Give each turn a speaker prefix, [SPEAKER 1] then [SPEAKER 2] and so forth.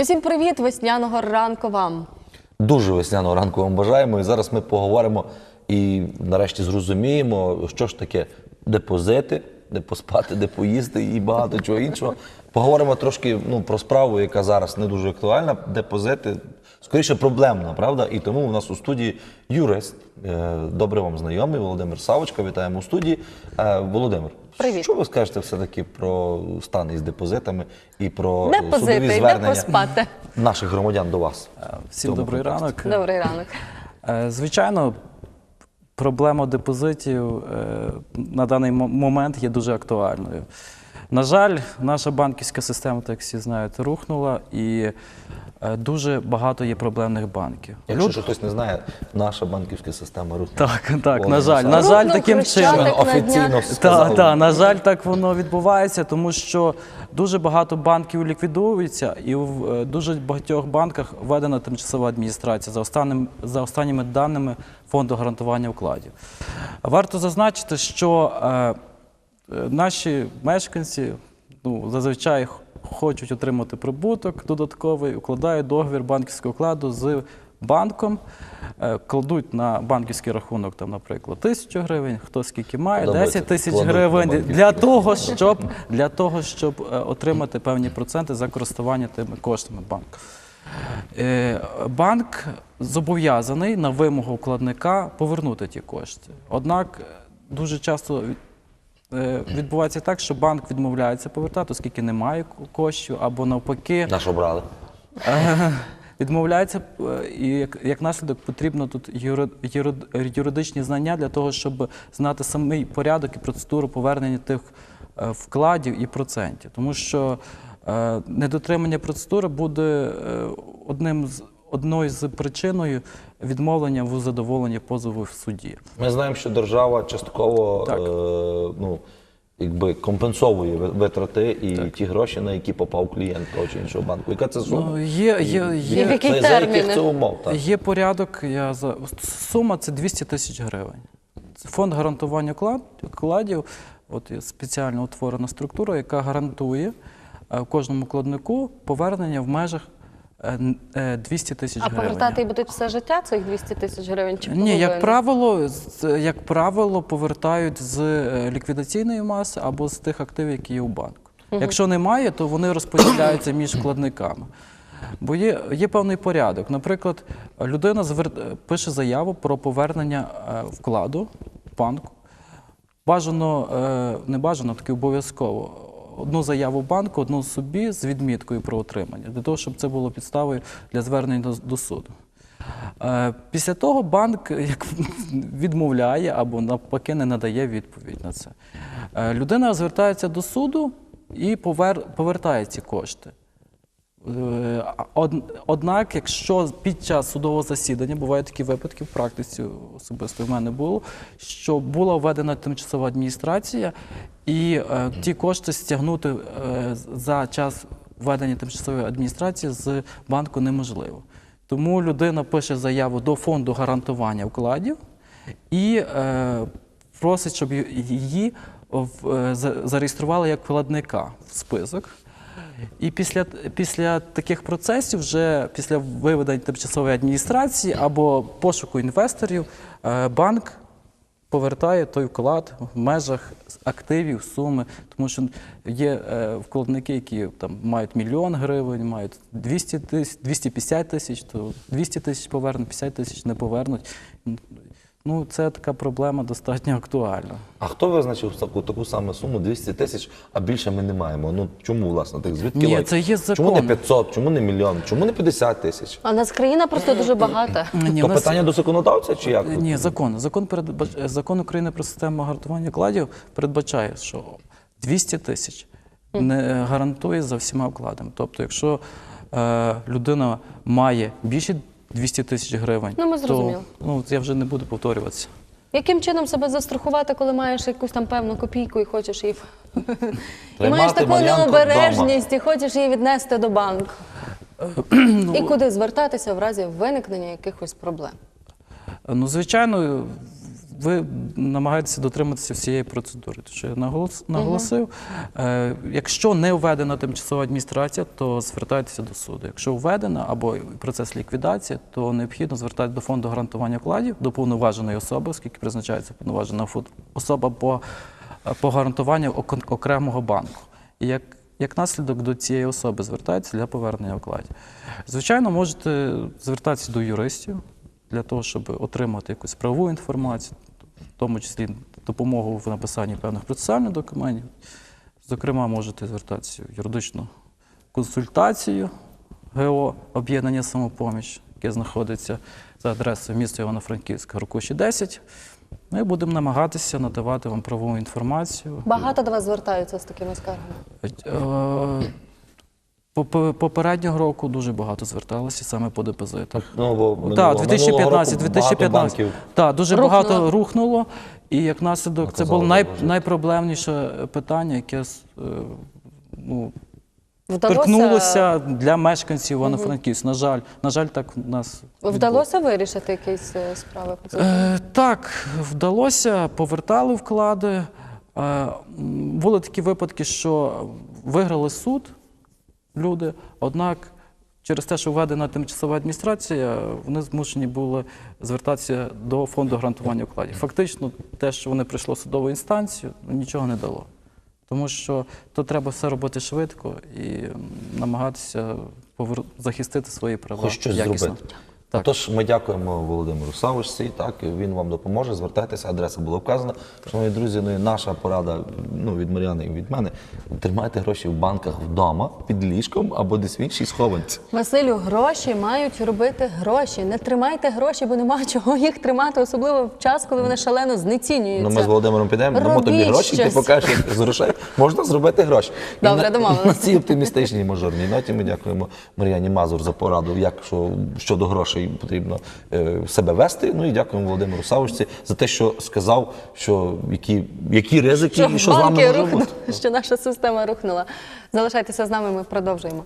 [SPEAKER 1] Усім привіт, весняного ранку вам.
[SPEAKER 2] Дуже весняного ранку вам бажаємо. І зараз ми поговоримо і нарешті зрозуміємо, що ж таке депозити, де поспати, де поїсти і багато чого іншого. Поговоримо трошки ну, про справу, яка зараз не дуже актуальна. Депозити скоріше проблемна, правда? І тому у нас у студії юрист, е, добре вам знайомий, Володимир Савочка. Вітаємо у студії. Е, Володимир,
[SPEAKER 1] Привіт.
[SPEAKER 2] що ви скажете все-таки про стан із депозитами і про
[SPEAKER 1] Де
[SPEAKER 2] е, судові звернення
[SPEAKER 1] поспати?
[SPEAKER 2] наших громадян до вас?
[SPEAKER 3] Всім
[SPEAKER 2] Тому
[SPEAKER 3] добрий ранок.
[SPEAKER 1] Добрий ранок.
[SPEAKER 3] Е, Звичайно, проблема депозитів е, на даний момент є дуже актуальною. На жаль, наша банківська система, так всі знають, рухнула, і е, дуже багато є проблемних банків.
[SPEAKER 2] Якщо
[SPEAKER 3] Люд-
[SPEAKER 2] ж хтось не знає, наша банківська система рухнула.
[SPEAKER 3] Так, так,
[SPEAKER 2] О,
[SPEAKER 3] на жаль, на жаль, таким чином.
[SPEAKER 2] офіційно.
[SPEAKER 3] Так, так, на жаль, так воно відбувається, тому що дуже багато банків ліквідуються, і в е, дуже багатьох банках введена тимчасова адміністрація за, останнім, за останніми даними фонду гарантування вкладів. Варто зазначити, що е, наші мешканці ну, зазвичай хочуть отримати прибуток додатковий, укладають договір банківського вкладу з банком, е, кладуть на банківський рахунок, там, наприклад, тисячу гривень, хто скільки має, 10 тисяч гривень для того, щоб, для того, щоб е, отримати певні проценти за користування тими коштами банку. Е, Банк зобов'язаний на вимогу вкладника повернути ті кошти. Однак е, дуже часто е, відбувається так, що банк відмовляється повертати, оскільки немає коштів, або навпаки,
[SPEAKER 2] Наш обрали.
[SPEAKER 3] Е, Відмовляється, е, і як, як наслідок потрібно тут юри- юри- юридичні знання для того, щоб знати самий порядок і процедуру повернення тих е, вкладів і процентів. Тому що е, недотримання процедури буде е, одним з одною з причиною відмовлення в задоволенні позову в суді.
[SPEAKER 2] Ми знаємо, що держава частково
[SPEAKER 3] Так.
[SPEAKER 2] е, ну, якби компенсовує ви- витрати і ті гроші, на які попав клієнт того чи іншого банку. Яка це сума?
[SPEAKER 3] Ну, є, є,
[SPEAKER 2] І-
[SPEAKER 3] є,
[SPEAKER 1] в який
[SPEAKER 2] за, за яких це умов? Так?
[SPEAKER 3] Є порядок. Я за сума це 200 тисяч гривень. Це фонд гарантування вклад- вкладів. От є спеціально утворена структура, яка гарантує е, кожному вкладнику повернення в межах 200 тисяч гривень.
[SPEAKER 1] А повертати будуть все життя цих 200 тисяч гривень чи
[SPEAKER 3] Ні, як правило, як правило, повертають з е, ліквідаційної маси або з тих активів, які є у банку. Якщо немає, то вони розподіляються між вкладниками. Бо є, є певний порядок. Наприклад, людина звер... пише заяву про повернення е, вкладу в банку. Бажано, е, не бажано, таки обов'язково. Одну заяву банку, одну собі з відміткою про отримання, для того, щоб це було підставою для звернення до, до суду. Е, Після того банк як відмовляє або навпаки не надає відповідь на це. Е, Людина звертається до суду і повер... повертає ці кошти. Е, Однак, якщо під час судового засідання бувають такі випадки в практиці, особисто в мене було, що була введена тимчасова адміністрація, і е, ті кошти стягнути е, за час введення тимчасової адміністрації з банку неможливо. Тому людина пише заяву до фонду гарантування вкладів і е, просить, щоб її е, зареєстрували як вкладника в список. І після, після таких процесів, вже після виведення тимчасової адміністрації або пошуку інвесторів, е, банк повертає той вклад в межах активів, суми, тому що є е, вкладники, які там мають мільйон гривень, мають 200 тисяч, 250 тисяч, то 200 тисяч повернуть, 50 тисяч не повернуть. Ну, це така проблема достатньо актуальна.
[SPEAKER 2] А хто визначив таку, таку саму суму 200 тисяч, а більше ми не маємо? Ну чому власне так? Звідки
[SPEAKER 3] Ні, це є
[SPEAKER 2] Чому не
[SPEAKER 3] закон.
[SPEAKER 2] 500, чому не мільйон, чому не 50 тисяч?
[SPEAKER 1] А в нас країна просто дуже багата.
[SPEAKER 3] Ні,
[SPEAKER 2] То
[SPEAKER 3] нас-
[SPEAKER 2] питання до законодавця чи як?
[SPEAKER 3] Ні, закон. Закон, передбач... закон України про систему гарантування вкладів передбачає, що 200 тисяч не гарантує за всіма вкладами. Тобто, якщо е, людина має більше 200 тисяч гривень,
[SPEAKER 1] Ну, ми
[SPEAKER 3] то
[SPEAKER 1] зрозуміли.
[SPEAKER 3] ну, я вже не буду повторюватися.
[SPEAKER 1] Яким чином себе застрахувати, коли маєш якусь там певну копійку і хочеш її і маєш таку необережність і хочеш її віднести до банку?
[SPEAKER 3] Ну,
[SPEAKER 1] І куди звертатися в разі виникнення якихось проблем?
[SPEAKER 3] Ну, звичайно, ви намагаєтеся дотриматися всієї процедури. Що я наголос, наголосив, е, якщо не введена тимчасова адміністрація, то звертайтеся до суду. Якщо введена або процес ліквідації, то необхідно звертатися до фонду гарантування вкладів, до повноваженої особи, оскільки призначається повноважена особа по, по гарантуванню ок- окремого банку. І як як наслідок до цієї особи звертається для повернення вкладів. Звичайно, можете звертатися до юристів для того, щоб отримати якусь правову інформацію, в тому числі допомогу в написанні певних процесуальних документів. Зокрема, можете звертатися в юридичну консультацію ГО об'єднання самопоміч, яке знаходиться за адресою міста Івано-Франківська, Рокуші 10. Ми будемо намагатися надавати вам правову інформацію.
[SPEAKER 1] Багато до вас звертаються з такими скаргами.
[SPEAKER 3] Попереднього року дуже багато зверталося саме по депозитах.
[SPEAKER 2] Ну, бо
[SPEAKER 3] Так,
[SPEAKER 2] минулого-
[SPEAKER 3] 2015,
[SPEAKER 2] минулого року
[SPEAKER 3] 2015. Так, дуже
[SPEAKER 1] Рухнуло.
[SPEAKER 3] багато рухнуло. І як наслідок, це було най, найпроблемніше питання, яке е, ну,
[SPEAKER 1] Вдалося,
[SPEAKER 3] торкнулося для мешканців Івано-Франківська. На жаль, на жаль, так у нас
[SPEAKER 1] вдалося вирішити якісь е, справи?
[SPEAKER 3] Е, так, вдалося, повертали вклади. Е, були такі випадки, що виграли суд люди, однак через те, що введена тимчасова адміністрація, вони змушені були звертатися до фонду гарантування вкладів. Фактично, те, що вони прийшло в судову інстанцію, нічого не дало. Тому що то треба все робити швидко і намагатися захистити свої права.
[SPEAKER 2] Хоч щось
[SPEAKER 3] якісно.
[SPEAKER 2] зробити.
[SPEAKER 3] Так.
[SPEAKER 2] Тож ми дякуємо Володимиру Савишці. Так він вам допоможе. Звертайтеся, адреса була вказана. Шановні друзі, ну і наша порада ну, від Мар'яни і від мене. Тримайте гроші в банках вдома, під ліжком або десь в іншій схованці.
[SPEAKER 1] Василю, гроші мають робити гроші. Не тримайте гроші, бо нема чого їх тримати, особливо в час, коли вони шалено знецінюються.
[SPEAKER 2] Ну, ми з Володимиром підемо, дамо тобі гроші, і ти покажеш, як з грошей можна зробити гроші.
[SPEAKER 1] Добре,
[SPEAKER 2] на- На цій оптимістичній мажорній ноті ми дякуємо Мар'яні Мазур за пораду, як що щодо грошей потрібно е, себе вести. Ну і дякуємо Володимиру Савочці за те, що сказав, що які, які ризики
[SPEAKER 1] що
[SPEAKER 2] і що з вами може бути.
[SPEAKER 1] що наша система рухнула. Залишайтеся з нами, ми продовжуємо.